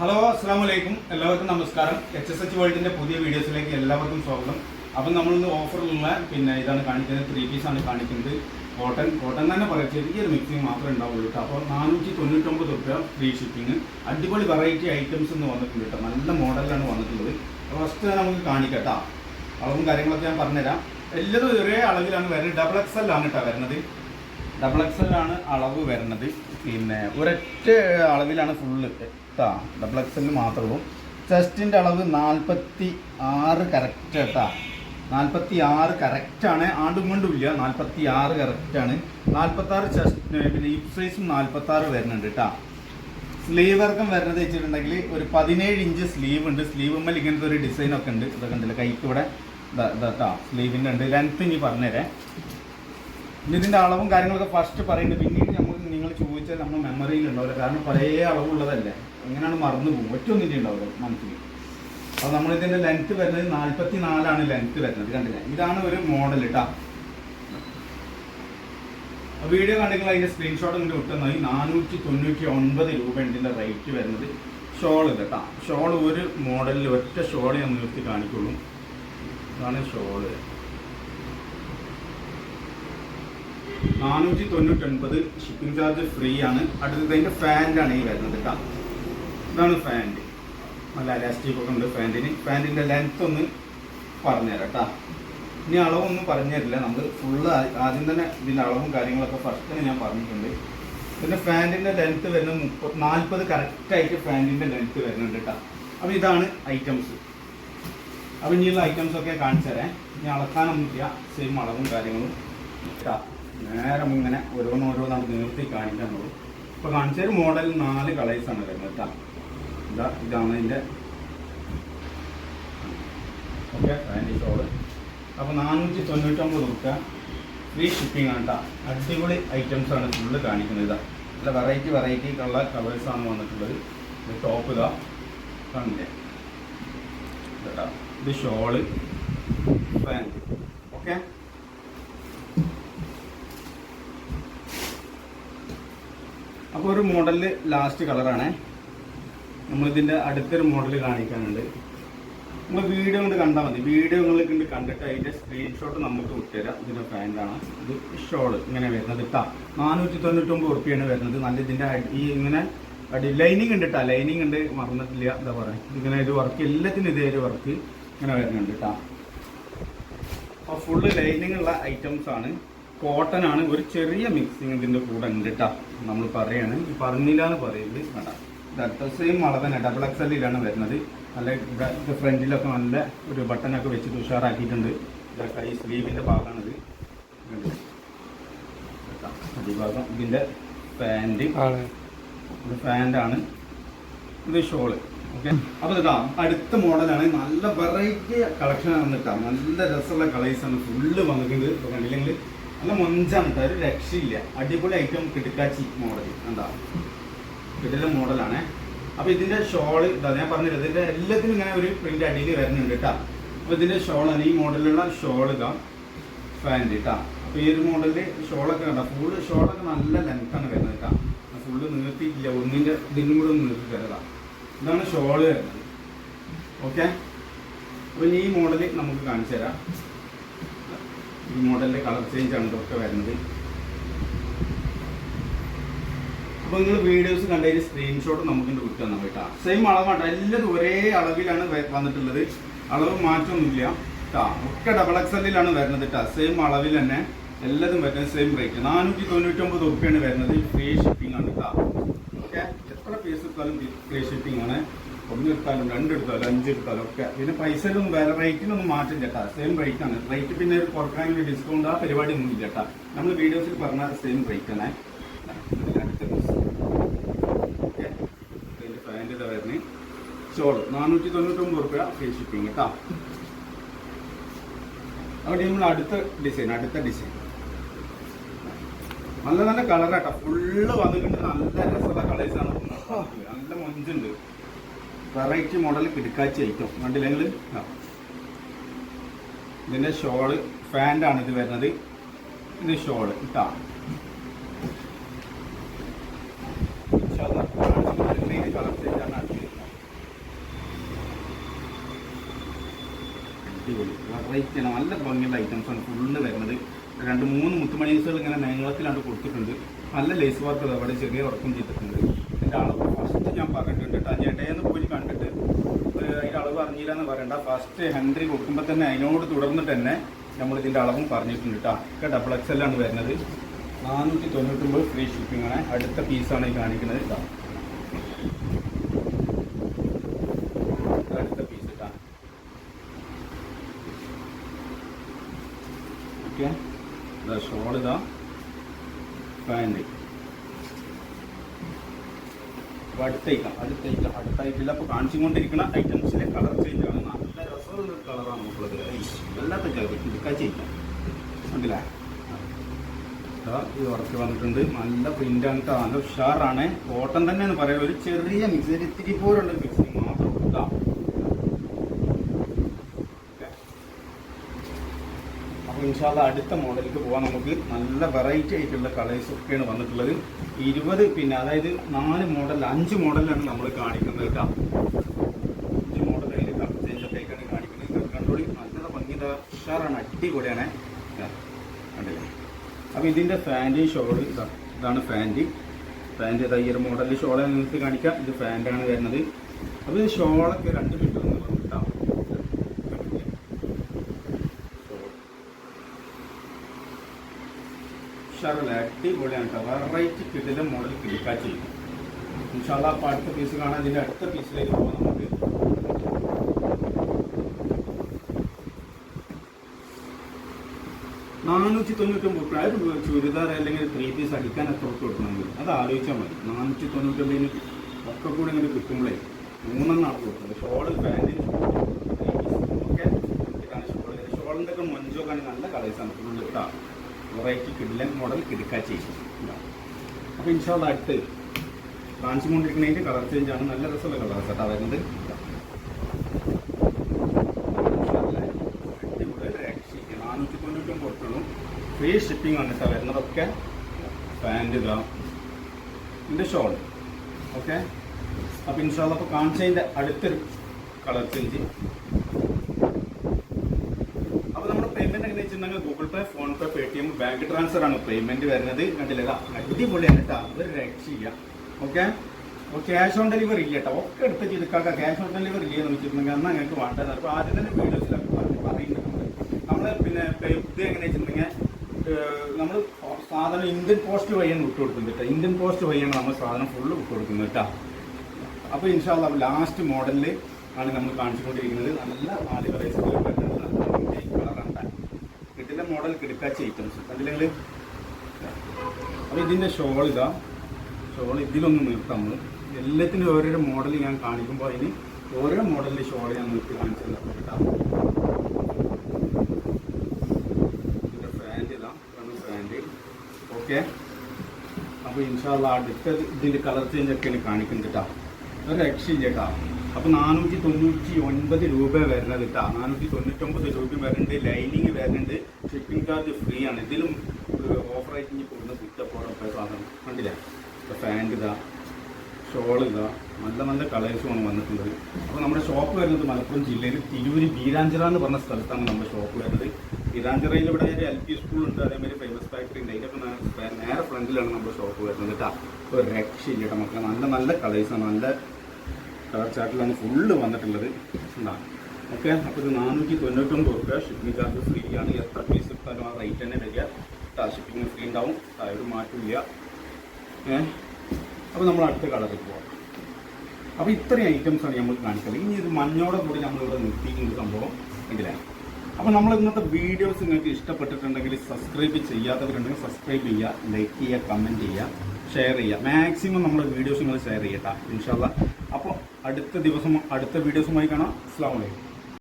Hello അസ്സാം വലൈക്കും എല്ലാവർക്കും നമസ്കാരം. എച്ച് എസ് എച്ച് വേൾഡിന്റെ പുതിയ വീഡിയോസിലേക്ക് എല്ലാവർക്കും സ്വാഗതം. അപ്പം നമ്മളിന്ന് ഓഫറിലുള്ള പിന്നെ ഇതാണ് കാണിക്കുന്നത് ത്രീ പീസ് ആണ് കാണിക്കുന്നത്. കോട്ടൺ കോട്ടൺ തന്നെ പറയാം. ചെറിയൊരു മിക്സിങ് മാത്രമേ ഉണ്ടാവുള്ളൂ കേട്ടോ. അപ്പോൾ നാനൂറ്റി തൊണ്ണൂറ്റൊമ്പത് റുപ്യ ഫ്രീ ഷിപ്പിംഗ് അടിപൊളി വെറൈറ്റി ഐറ്റംസ് എന്ന് വന്നിട്ടുണ്ട് കേട്ടോ. നല്ല മോഡലാണ് വന്നിട്ടുള്ളത്. ഫസ്റ്റ് നമുക്ക് കാണിക്കാം കേട്ടോ അളവും കാര്യങ്ങളൊക്കെ ഞാൻ പറഞ്ഞുതരാം. എല്ലാതും ഒരേ അളവിലാണ് വരുന്നത്. ഡബിൾ എക്സ് എല്ലാണ് കേട്ടോ വരുന്നത്. ഡബിൾ എക്സ് എൽ ആണ് അളവ് വരുന്നത്. പിന്നെ ഒരൊറ്റ അളവിലാണ് ഫുള്ള് എത്താ ഡബിൾ എക്സ് എല്ലിന് മാത്രമേ ചെസ്റ്റിന്റെ അളവ് നാൽപ്പത്തി ആറ് കറക്റ്റ് കേട്ടാ നാൽപ്പത്തി ആറ് കറക്റ്റാണ് ആണ്ടും കൊണ്ടും ഇല്ല. നാൽപ്പത്തി ആറ് കറക്റ്റാണ് നാൽപ്പത്തി ആറ് ചെസ്റ്റ് പിന്നെ ഹിപ് സൈസും നാൽപ്പത്തി ആറ് വരുന്നുണ്ട് കേട്ടാ സ്ലീവ് വർക്കം വരുന്നത് വെച്ചിട്ടുണ്ടെങ്കിൽ ഒരു പതിനേഴ് ഇഞ്ച് സ്ലീവ് ഉണ്ട്. സ്ലീവ് സ്ലീവുമ്മൽ ഇങ്ങനത്തെ ഒരു ഡിസൈൻ ഒക്കെ ഉണ്ട്. ഇതൊക്കെ ഉണ്ടല്ലോ. കൈക്ക് ഇവിടെ ഇതാ സ്ലീവിന്റെ ഉണ്ട്. ലെങ്ത്ത് ഇനി പറഞ്ഞുതരാം. ഇതിന്റെ അളവും കാര്യങ്ങളൊക്കെ ഫസ്റ്റ് പറയുന്നത് പിന്നീട് നമ്മൾ നിങ്ങൾ ചോദിച്ചാൽ നമ്മൾ മെമ്മറിയിൽ ഉണ്ടാവില്ല. കാരണം പല അളവുള്ളതല്ലേ. എങ്ങനെയാണ് മറന്നു പോകും ഒറ്റൊന്നിന്റെ ഉണ്ടാവില്ല മനസ്സിൽ. നമ്മൾ ഇതിന്റെ ലെങ്ത് വരുന്നത് നാൽപ്പത്തി നാലാണ് ലെങ്ത് വരുന്നത് കണ്ടില്ല? ഇതാണ് ഒരു മോഡൽ കേട്ടോ വീഡിയോ കണ്ടെങ്കിൽ അതിന്റെ സ്ക്രീൻഷോട്ട് ഇങ്ങനെ വിട്ടുന്നത് നാനൂറ്റി തൊണ്ണൂറ്റി ഒൻപത് രൂപ ഇതിന്റെ റേറ്റ് വരുന്നത് ഷോൾ കേട്ടോ ഷോൾ ഒരു മോഡലിൽ ഒറ്റ ഷോൾ ഞാൻ നിർത്തി കാണിക്കുള്ളൂ. ഇതാണ് ഷോൾ നാനൂറ്റി തൊണ്ണൂറ്റൊൻപത് ഷിപ്പിംഗ് ചാർജ് ഫ്രീ ആണ്. അടുത്തത് അതിന്റെ ഫാന്റാണ് ഈ വരുന്നത് കേട്ടോ. ഇതാണ് ഫാന്റ് നല്ല അലാസ്റ്റിക് ഒക്കെ ഉണ്ട് ഫാന്റിന് ഫാന്റിന്റെ ലെങ്ത് ഒന്ന് പറഞ്ഞുതരാം കേട്ടോ. ഇനി അളവൊന്നും പറഞ്ഞു തരില്ല. നമ്മൾ ഫുള്ള് ആദ്യം തന്നെ ഇതിന്റെ അളവും കാര്യങ്ങളൊക്കെ ഫസ്റ്റ് തന്നെ ഞാൻ പറഞ്ഞിട്ടുണ്ട്. പിന്നെ ഫാന്റിന്റെ ലെങ്ത് വരുന്ന മുപ്പത് നാൽപ്പത് കറക്റ്റായിട്ട് ഫാന്റിന്റെ ലെങ്ത് വരുന്നുണ്ട് കേട്ടോ. അപ്പോൾ ഇതാണ് ഐറ്റംസ് അപ്പോൾ ഇനിയുള്ള ഐറ്റംസ് ഒക്കെ കാണിച്ചു തരാം ഇനി അളക്കാനൊന്നുമില്ല. സെയിം അളവും കാര്യങ്ങളും. കേട്ടോ. നേരെ ഇങ്ങനെ ഓരോന്നോരോന്നാണ് നിർത്തി കാണിക്കാൻ പോകും. ഇപ്പോൾ കാണിച്ചൊരു മോഡൽ നാല് കളേഴ്സ് ആണ് വരുന്നത് കേട്ടോ ഇതാ ഇതാണ് ഇതിന്റെ ഓക്കെ ഷോൾ അപ്പോൾ നാനൂറ്റി തൊണ്ണൂറ്റൊമ്പത് റുപ്യ ഫ്രീ ഷിപ്പിംഗ് ആണ് അടിപൊളി ഐറ്റംസ് ആണ് ഫുള്ള് കാണിക്കുന്നത് ഇതാ. നല്ല വെറൈറ്റി വെറൈറ്റി ഉള്ള ആണ് വന്നിട്ടുള്ളത്. ടോപ്പ് ഇതാ. കണ്ടില്ലേ? കേട്ടോ ഇത് ഷോൾ ഫാൻ ഓക്കെ? അപ്പോൾ ഒരു മോഡലിൽ ലാസ്റ്റ് കളറാണ് നമ്മളിതിന്റെ അടുത്തൊരു മോഡൽ കാണിക്കാനുണ്ട്. നമ്മൾ വീഡിയോ കൊണ്ട് കണ്ടാൽ മതി. വീഡിയോ നിങ്ങൾ കണ്ട് കണ്ടിട്ട് അതിന്റെ സ്ക്രീൻഷോട്ട് നമുക്ക് വിട്ടുതരാം ഇതിന്റെ പാന്റാണ് ഇത് ഷോൾ ഇങ്ങനെ വരുന്നത് ഇട്ടാ നാനൂറ്റി തൊണ്ണൂറ്റൊമ്പത് ഉറുപ്പിയാണ് വരുന്നത്. നല്ല ഇതിന്റെ ഈ ഇങ്ങനെ അടി ലൈനിങ് ഉണ്ട് കേട്ടോ ലൈനിങ് ഉണ്ട് മറന്നിട്ടില്ല. എന്താ പറയുക ഇങ്ങനെ ഇത് വർക്ക് എല്ലാത്തിനും ഇതേ ഒരു വർക്ക് ഇങ്ങനെ വരുന്നുണ്ട് കേട്ടോ അപ്പോൾ ഫുള്ള് ലൈനിങ് ഉള്ള ഐറ്റംസ് ആണ്. കോട്ടൺ ആണ് ഒരു ചെറിയ മിക്സിങ് ഇതിന്റെ കൂടെ ഉണ്ട് കേട്ടോ നമ്മൾ പറയാണ്. ഈ പറഞ്ഞില്ല എന്ന് പറയുന്നത് വേണ്ട ഡബിൾ സെയിം അളവ് തന്നെ ഡബിൾ എക്സ് എല്ലിലാണ് വരുന്നത്. നല്ല ഇവിടെ ഫ്രണ്ടിലൊക്കെ നല്ല ഒരു ബട്ടനൊക്കെ വെച്ചിട്ട് ഉഷാറാക്കിയിട്ടുണ്ട്. ഇത് കൈ സ്ലീവിന്റെ ഭാഗമാണിത്. അടിഭാഗം ഇതിന്റെ പാന്റ് ആണ്. ഇത് പാന്റാണ് ഇത് ഷോൾ ഓക്കെ അപ്പോൾ ഇതാ അടുത്ത മോഡലാണ് നല്ല വെറൈറ്റി കളക്ഷനാണ് ആണ് കേട്ടോ നല്ല രസമുള്ള കളേഴ്സ് ആണ്. ഫുള്ള് വന്നിട്ടുണ്ട്. ഇപ്പോൾ കണ്ടില്ലെങ്കിൽ നല്ല മൊഞ്ചാണ് കേട്ടോ. ഒരു രക്ഷയില്ല. അടിപൊളി ഐറ്റം കിടക്കാച്ചി മോഡൽ എന്താ കിടില മോഡലാണ് അപ്പോൾ ഇതിന്റെ ഷോൾ ഇതാ ഞാൻ പറഞ്ഞില്ല ഇതിന്റെ എല്ലാത്തിനും ഇങ്ങനെ ഒരു പ്രിന്റ് അടിയിൽ വരുന്നുണ്ട് കേട്ടോ. അപ്പോൾ ഷോൾ ഷോളാണ് ഈ മോഡലിലുള്ള ഷോൾ ഇതാ. ഫാന്റ് കേട്ടോ അപ്പോൾ ഈ ഒരു മോഡലിൽ ഷോളൊക്കെ കണ്ട? ഫുള്ള് ഷോളൊക്കെ നല്ല ലെങ്ത് ആണ് വരുന്നത് കേട്ടോ. ഫുള്ള് നിർത്തിയിട്ടില്ല ഒന്നിന്റെ ഇതിനും കൂടെ ഒന്ന് നിർത്തി തരതാ. ഇതാണ് ഷോൾ വരുന്നത്. ഓക്കെ അപ്പോൾ ഈ മോഡൽ നമുക്ക് കാണിച്ചു തരാം ഈ മോഡലിന്റെ കളർ ചേഞ്ച് ആണ് ഇതൊക്കെ വരുന്നത്. അപ്പോൾ നിങ്ങൾ വീഡിയോസ് കണ്ടതിന് സ്ക്രീൻഷോട്ട് നമുക്ക് വിട്ടു തന്നാൽ കേട്ടോ സെയിം അളവാണ് എല്ലാതും ഒരേ അളവിലാണ് വന്നിട്ടുള്ളത്. അളവ് മാറ്റമൊന്നുമില്ല കേട്ടോ ഒക്കെ ഡബിൾ എക്സ് എല്ലിലാണ് വരുന്നത് കേട്ടോ സെയിം അളവിൽ തന്നെ എല്ലാതും വരുന്നത് സെയിം റേറ്റ് നാനൂറ്റി തൊണ്ണൂറ്റൊമ്പത് ഉറുപ്പ്യാണ് വരുന്നത് ഫ്രീ ഷിപ്പിംഗ് ആണ് കേട്ടോ ഓക്കെ എത്ര പീസ് എടുത്താലും ഫ്രീ ഷിപ്പിംഗ് ആണ്. ഒന്ന് രണ്ടെടുത്താലും അഞ്ചെടുത്താലും ഒക്കെ. പിന്നെ പൈസയിലൊന്നും വേറെ റേറ്റിനൊന്നും മാറ്റം കേട്ടോ. സെയിം റേറ്റ് ആണ്. റേറ്റ് പിന്നെ ഒരു കുറയ്ക്കാൻ ഡിസ്കൗണ്ട് ആ പരിപാടി ഒന്നും ഇല്ല കേട്ടോ. നമ്മൾ വീഡിയോസിൽ പറഞ്ഞ സെയിം റേറ്റ് പാന്റ് ഇതാ നാനൂറ്റി തൊണ്ണൂറ്റൊമ്പത് റുപ്യ ഫ്രീ ഷിപ്പിംഗ് കേട്ടോ. അവിടെ നമ്മൾ അടുത്ത ഡിസൈൻ അടുത്ത ഡിസൈൻ നല്ല നല്ല കളറാട്ടോ ഫുള്ള് വന്നിട്ടുണ്ട്. നല്ല രസമുള്ള കളേഴ്സാണ് നല്ല മൊഞ്ചുണ്ട്. വെറൈറ്റി മോഡൽ പിടിക്കാച്ചി ഐറ്റം. കണ്ടില്ലെങ്കിൽ ഇതിന്റെ ഷോൾ ഫാന്റാണ് ഇത് വരുന്നത്. ഇത് ഷോൾ ഇട്ടാ വെറൈറ്റിയാണ് നല്ല ഭംഗിയുള്ള ഐറ്റംസാണ് ഫുള്ള് വരുന്നത്. രണ്ട് മൂന്ന് മുത്തുമണീസുകൾ ഇങ്ങനെ നീളത്തിലാണ്ട് കൊടുത്തിട്ടുണ്ട്. നല്ല ലേസ് വർക്ക് അവിടെ ചെറിയ വർക്കും ചെയ്തിട്ടുണ്ട്. എന്റെ അളവ് ഫസ്റ്റ് ഞാൻ പറഞ്ഞിട്ടുണ്ട് കേട്ടോ അളവ് അറിഞ്ഞില്ല എന്ന് പറയണ്ട. ഫസ്റ്റ് ഹെൻറി കൊടുക്കുമ്പോൾ തന്നെ അതിനോട് തുടർന്നിട്ട് തന്നെ നമ്മൾ ഇതിന്റെ അളവും പറഞ്ഞിട്ടുണ്ട് കേട്ടോ ഒക്കെ ഡബിൾ എക്സ് എല്ലാണ് വരുന്നത്. നാനൂറ്റി തൊണ്ണൂറ്റൊമ്പത് ഫ്രീ ഷിപ്പിംഗ് ആണ്. അടുത്ത പീസാണ് ഈ കാണിക്കുന്നത് ഇതാ ഇത് അടുത്ത പീസ് ഇട്ടാ ഓക്കെ ഇതാ ഷോൾ ഇതാ പാന്റ് അപ്പോൾ അടുത്തേക്കാം അടുത്തേക്കാം. അടുത്തായിട്ടില്ല അപ്പോൾ കാണിച്ചുകൊണ്ടിരിക്കുന്ന ഐറ്റംസിലെ കളർ ചേഞ്ച് ആണ്. നല്ല രസമുള്ള കളറാണ് നമുക്കുള്ളത് വല്ലാത്ത കളർ ഇടുക്കാ ദാ ഈ വർക്ക് വന്നിട്ടുണ്ട്. നല്ല ട്ടോ. നല്ല ഉഷാറാണ്. കോട്ടൺ തന്നെയാണ് എന്ന് പറയാം. ഒരു ചെറിയ മിക്സ് ഇത്തിരി പോലുള്ള മിക്സിങ് മാത്രം കേട്ടോ അപ്പോൾ ഇൻഷാല്ല അടുത്ത മോഡലിലേക്ക് പോകാൻ നമുക്ക് നല്ല വെറൈറ്റി ആയിട്ടുള്ള കളേഴ്സ് ഒക്കെയാണ് വന്നിട്ടുള്ളത്. ഇരുപത് പിന്നെ അതായത് നാല് മോഡൽ അഞ്ച് മോഡലാണ് നമ്മൾ കാണിക്കുന്നത് കേട്ടോ. അഞ്ച് മോഡൽ അതിൽ കാണിക്കുന്നത്. കണ്ടോളി നല്ല ഭംഗിത ഉഷാറാണ് അടിപൊളിയാണ്. കണ്ടില്ലേ? അപ്പോൾ ഇതിന്റെ ഫാന്റ് ഷോൾ ഇതാ ഇതാണ് ഫാന്റ് ഫാന്റ് ഇതാ ഈ ഒരു മോഡലിൽ ഷോളെ നിങ്ങൾക്ക് കാണിക്കാം. ഇത് ഫാന്റാണ് വരുന്നത്. അപ്പോൾ ഇത് ഷോളൊക്കെ രണ്ട് മീറ്റർ എന്ന് പറഞ്ഞു കേട്ടോ ഉഷാറല്ല അടിപൊളിയാണ് വെറൈറ്റി കിടിലം മോഡൽ ക്ലിക്കാ ചെയ്യും. ഇൻഷാല്ല അപ്പോൾ അടുത്ത പീസ് കാണാൻ ഇതിന്റെ അടുത്ത പീസിലേക്ക് പോകാം നമുക്ക്. നാനൂറ്റി തൊണ്ണൂറ്റൊമ്പത് ഒരു ചുരിദാർ അല്ലെങ്കിൽ ത്രീ പീസ് അടിക്കാൻ എത്ര റുപ്യ കിട്ടണമെങ്കിൽ അത് ആലോചിച്ചാൽ മതി. നാനൂറ്റി തൊണ്ണൂറ്റൊമ്പതിന് ഒക്കെ കൂടെ ഇങ്ങനെ കിട്ടുമ്പോഴേ മൂന്നെണ്ണാണ് കൊടുക്കുന്നത് ഷോൾ പാന്റിന് ഷോൾ ഷോളിന്റെ ഒക്കെ. മൊഞ്ചൊക്കെ നല്ല കളേഴ്സാണ് ഫുള്ള് കേട്ടോ വെറൈറ്റി കിഡിലൻ മോഡൽ കിടക്കാ ചെയ്യും. അപ്പോൾ ഇൻഷാല്ല അടുത്ത് കാണിച്ചുകൊണ്ടിരിക്കുന്നതിന്റെ കളർ ചേഞ്ച് ആണ്. നല്ല രസമുള്ള കളർ കേട്ടോ വരുന്നത്. ഫ്രീ ഷിപ്പിംഗ് ആണ് സാർ വരുന്നതൊക്കെ. പാന്റ് ഇതാ ഷോൾ ഓക്കെ അപ്പോൾ ഇൻഷാല്ല അപ്പോൾ കാണിച്ചതിന്റെ അടുത്തൊരു കളർ ചേഞ്ച് അപ്പോൾ നമ്മുടെ പേയ്മെന്റ് എങ്ങനെ വെച്ചിട്ടുണ്ടെങ്കിൽ Google Pay PhonePe Paytm bank transfer ആണ് പേയ്മെന്റ് വരുന്നത്. കണ്ടില്ല? അടിപൊളി അടിപൊളിയാണ് കേട്ടോ ഒരു രക്ഷയില്ല. ഓക്കെ ക്യാഷ് ഓൺ ഡെലിവറി ഇല്ല കേട്ടോ. ഒക്കെ എടുത്ത് ചെയ്തിക്കാക്ക ക്യാഷ് ഓൺ ഡെലിവറി ഇല്ലെന്ന് വെച്ചിട്ടുണ്ടെങ്കിൽ അന്ന് ഞങ്ങൾക്ക് വേണ്ടത്. അപ്പോൾ ആദ്യം തന്നെ വീഡിയോസിലൊക്കെ പറഞ്ഞ് നമ്മൾ പിന്നെ ഇത് എങ്ങനെ വെച്ചിട്ടുണ്ടെങ്കിൽ നമ്മൾ സാധനം ഇന്ത്യൻ പോസ്റ്റ് വഴിയാണ് വിട്ടു കൊടുക്കുന്നത് കേട്ടോ. ഇന്ത്യൻ പോസ്റ്റ് വഴിയാണ് നമ്മൾ സാധനം ഫുള്ള് വിട്ടു കൊടുക്കുന്നത് കേട്ടോ. അപ്പോൾ ഇൻഷാല്ല ലാസ്റ്റ് മോഡലിൽ ആണ് നമ്മൾ കാണിച്ചുകൊണ്ടിരിക്കുന്നത്. നല്ല കളറാണ് കിട്ടില്ല മോഡൽ കിടക്കാച്ച ഐറ്റംസ് കണ്ടില്ലെങ്കിൽ അപ്പോൾ ഇതിന്റെ ഷോൾ ഇതാ. ഷോൾ ഇതിലൊന്ന് നിർത്താം നമ്മൾ എല്ലാത്തിനും ഓരോരോ മോഡൽ ഞാൻ കാണിക്കുമ്പോൾ അതിന് ഓരോ മോഡലിന്റെ ഷോൾ ഞാൻ നിർത്തി കാണിച്ചു തരാം കേട്ടോ ഇതിന്റെ ഫാന്റ് ഇതാ. Pant okay. അപ്പോൾ ഇൻഷാല്ല ഡിറ്റ ഇതിന്റെ കളർ ചേഞ്ച് ഒക്കെയാണ് കാണിക്കുന്നത് കേട്ടോ. ഒരു രക്ഷയില്ല കേട്ടോ. അപ്പോൾ നാനൂറ്റി തൊണ്ണൂറ്റി ഒൻപത് രൂപ വരുന്നത് കേട്ടോ നാനൂറ്റി തൊണ്ണൂറ്റൊമ്പത് രൂപ വരുന്നുണ്ട്. ലൈനിങ് വരുന്നുണ്ട്. ഷിപ്പിംഗ് ചാർജ് ഫ്രീ ആണ്. ഇതിലും ഓഫർ ആയിട്ട് ഇനി കൊടുക്കുന്ന കുറ്റപ്പോടൊക്കെ സാധനം. കണ്ടില്ലേ? ഫാൻഡ് ഇതാ ഷോൾ ഇതാ നല്ല നല്ല കളേഴ്സുമാണ് വന്നിട്ടുള്ളത്. അപ്പോൾ നമ്മുടെ ഷോപ്പ് വരുന്നത് മലപ്പുറം ജില്ലയിൽ തിരൂര് ബീരാഞ്ചിറ എന്ന് പറഞ്ഞ സ്ഥലത്താണ് നമ്മുടെ ഷോപ്പ് വരുന്നത്. ബീരാഞ്ചിറയിൽ ഇവിടെ ഒരു എൽ പി സ്കൂളുണ്ട് അതേമാതിരി ഫേമസ് ഫാക്ടറി ഉണ്ട്. അതിന്റെ നേരെ ഫ്രണ്ടിലാണ് നമ്മുടെ ഷോപ്പ് വരുന്നത് കേട്ടോ ഒരു രക്ഷയില്ല മക്കളെ. നല്ല നല്ല കളേഴ്സാണ് നല്ല കളർ ചാർട്ടിലാണ് ഫുള്ള് വന്നിട്ടുള്ളത് ഉണ്ടാകും ഓക്കെ അപ്പോൾ ഇത് നാനൂറ്റി തൊണ്ണൂറ്റൊമ്പത് റുപ്യ ഷിപ്പിംഗ് ചാർജ് ഫ്രീ ആണ്. എത്ര പീസ് എടുത്താലും ആ റേറ്റ് തന്നെ വരിക. ഷിപ്പിംഗ് ഫ്രീ ഉണ്ടാവും. ഒരു മാറ്റമില്ല ഏഹ്? അപ്പോൾ നമ്മൾ അടുത്ത കളറിൽ പോകാം അപ്പോൾ ഇത്രയും ഐറ്റംസാണ് നമ്മൾ കാണിക്കുന്നത് ഇനി ഇത് മഞ്ഞോടെ കൂടി നമ്മളിവിടെ നിർത്തിയിട്ടുണ്ട് സംഭവം. എങ്കിലേ അപ്പോൾ നമ്മൾ ഇന്നത്തെ വീഡിയോസ് നിങ്ങൾക്ക് ഇഷ്ടപ്പെട്ടിട്ടുണ്ടെങ്കിൽ സബ്സ്ക്രൈബ് ചെയ്യാത്തവരുണ്ടെങ്കിൽ സബ്സ്ക്രൈബ് ചെയ്യുക ലൈക്ക് ചെയ്യുക കമന്റ് ചെയ്യുക ഷെയർ ചെയ്യുക. മാക്സിമം നമ്മുടെ വീഡിയോസ് നിങ്ങൾ ഷെയർ ചെയ്യട്ടാ ഇൻഷാല്ല അപ്പോൾ അടുത്ത ദിവസം അടുത്ത വീഡിയോസുമായി കാണാം. അസ്സാം വലൈക്കും